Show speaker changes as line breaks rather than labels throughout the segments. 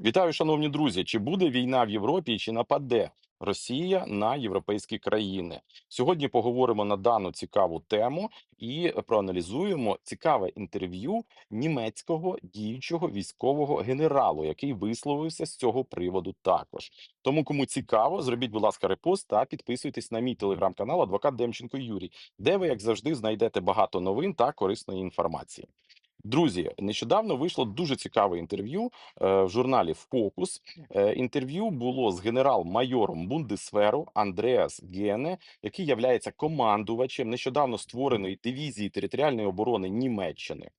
Вітаю, шановні друзі. Чи буде війна в Європі чи нападе Росія на європейські країни? Сьогодні поговоримо на дану цікаву тему і проаналізуємо цікаве інтерв'ю німецького діючого військового генералу, який висловився з цього приводу також. Тому, кому цікаво, зробіть, будь ласка, репост та підписуйтесь на мій телеграм-канал Адвокат Демченко Юрій, де ви, як завжди, знайдете багато новин та корисної інформації. Друзі, нещодавно вийшло дуже цікаве інтерв'ю е, в журналі Фокус. Е, інтерв'ю було з генерал-майором Бундесверу Андреас Гене, який являється командувачем нещодавно створеної дивізії територіальної оборони Німеччини.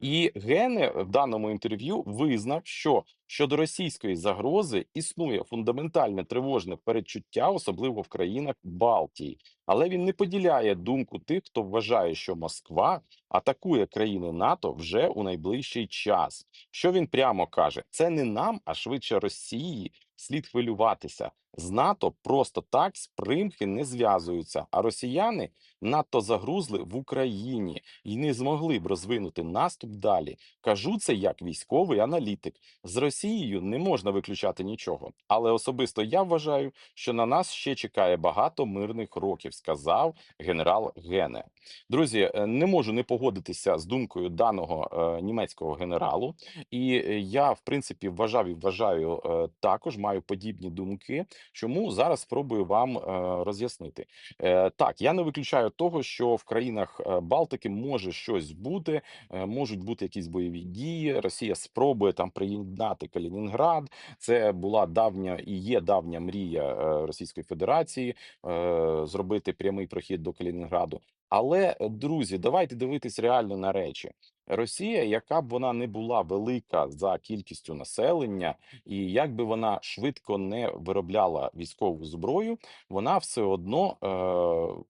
І Гене в даному інтерв'ю визнав, що щодо російської загрози існує фундаментальне тривожне передчуття, особливо в країнах Балтії. Але він не поділяє думку тих, хто вважає, що Москва атакує країни НАТО вже у найближчий час. Що він прямо каже: це не нам, а швидше Росії слід хвилюватися. З НАТО просто так з примхи не зв'язуються. А росіяни надто загрузли в Україні і не змогли б розвинути наступ далі. Кажу це як військовий аналітик. З Росією не можна виключати нічого. Але особисто я вважаю, що на нас ще чекає багато мирних років, сказав генерал Гене. Друзі, е, не можу не погодитися з думкою даного е, німецького генералу, і е, я, в принципі, вважав і вважаю е, також, маю подібні думки. Чому зараз спробую вам е, роз'яснити? Е, так, я не виключаю того, що в країнах е, Балтики може щось бути, е, можуть бути якісь бойові дії. Росія спробує там приєднати Калінінград. Це була давня і є давня мрія е, Російської Федерації е, зробити прямий прохід до Калінінграду. Але, е, друзі, давайте дивитись реально на речі. Росія, яка б вона не була велика за кількістю населення, і як би вона швидко не виробляла військову зброю, вона все одно е,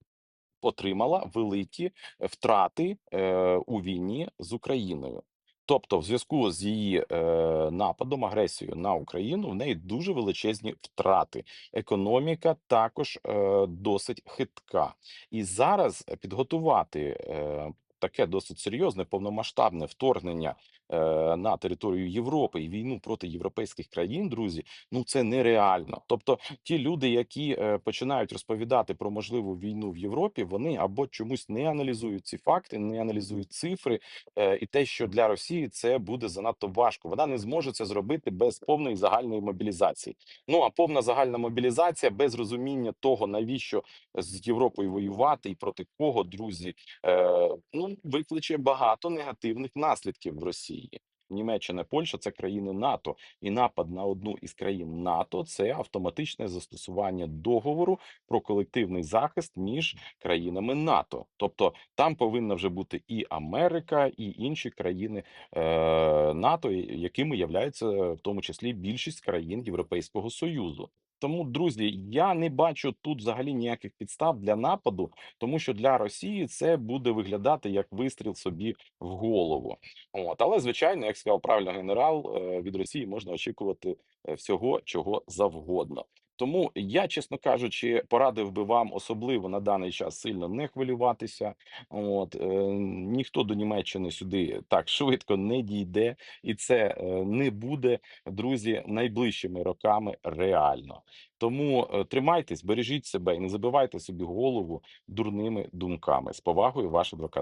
отримала великі втрати е, у війні з Україною. Тобто, в зв'язку з її е, нападом, агресією на Україну, в неї дуже величезні втрати. Економіка також е, досить хитка. І зараз підготувати е, таке досить серйозне повномасштабне вторгнення е, на територію Європи і війну проти європейських країн, друзі, ну це нереально. Тобто, ті люди, які е, починають розповідати про можливу війну в Європі, вони або чомусь не аналізують ці факти, не аналізують цифри, е, і те, що для Росії це буде занадто важко. Вона не зможе це зробити без повної загальної мобілізації. Ну а повна загальна мобілізація без розуміння того, навіщо з Європою воювати і проти кого, друзі, е, ну викличе багато негативних наслідків в Росії. Німеччина, Польща це країни НАТО, і напад на одну із країн НАТО це автоматичне застосування договору про колективний захист між країнами НАТО. Тобто там повинна вже бути і Америка, і інші країни е, НАТО, якими являються в тому числі більшість країн Європейського Союзу. Тому, друзі, я не бачу тут взагалі ніяких підстав для нападу, тому що для Росії це буде виглядати як вистріл собі в голову. От, але звичайно, як сказав правильно генерал, е, від Росії можна очікувати е, всього, чого завгодно. Тому я, чесно кажучи, порадив би вам особливо на даний час сильно не хвилюватися. От е, ніхто до Німеччини сюди так швидко не дійде, і це е, не буде, друзі, найближчими роками реально. Тому е, тримайтесь, бережіть себе і не забивайте собі голову дурними думками. З повагою, ваш адвокат.